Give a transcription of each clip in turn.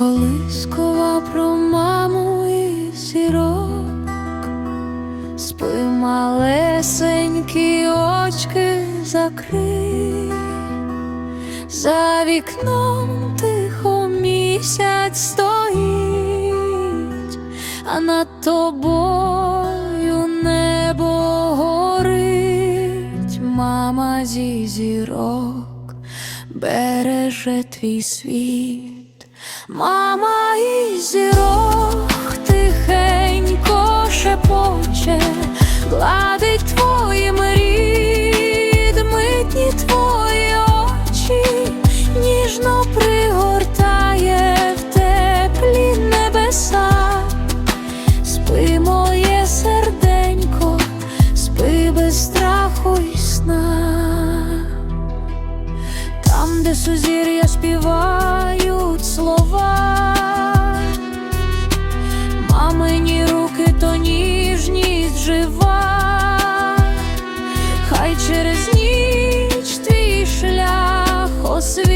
Колискова про маму і зірок, спи малесенькі очки закрий, за вікном тихо місяць стоїть, а над тобою небо горить, мама зі зірок береже твій світ. Мама і зірок тихенько шепоче, гладить твої мрід, митні твої очі, ніжно пригортає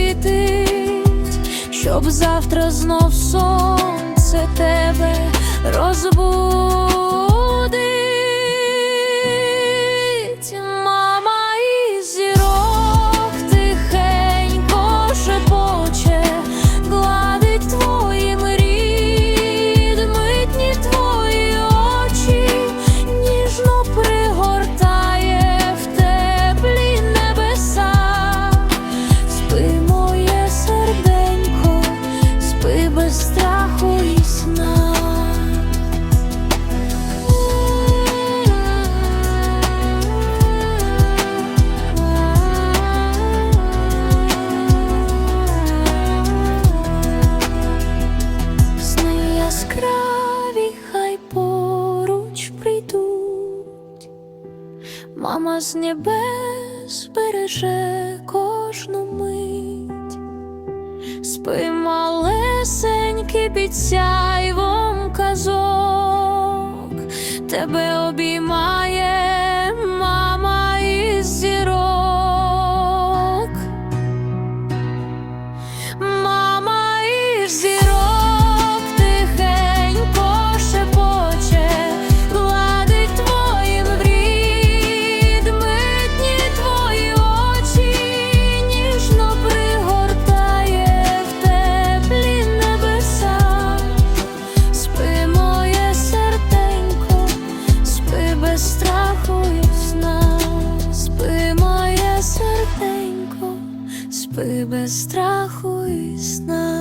освітить, щоб завтра знов сонце тебе розбудить. Мама з небес береже кожну мить, спи малесенький під сяйвом казок, тебе обіймає спи без страху і сна.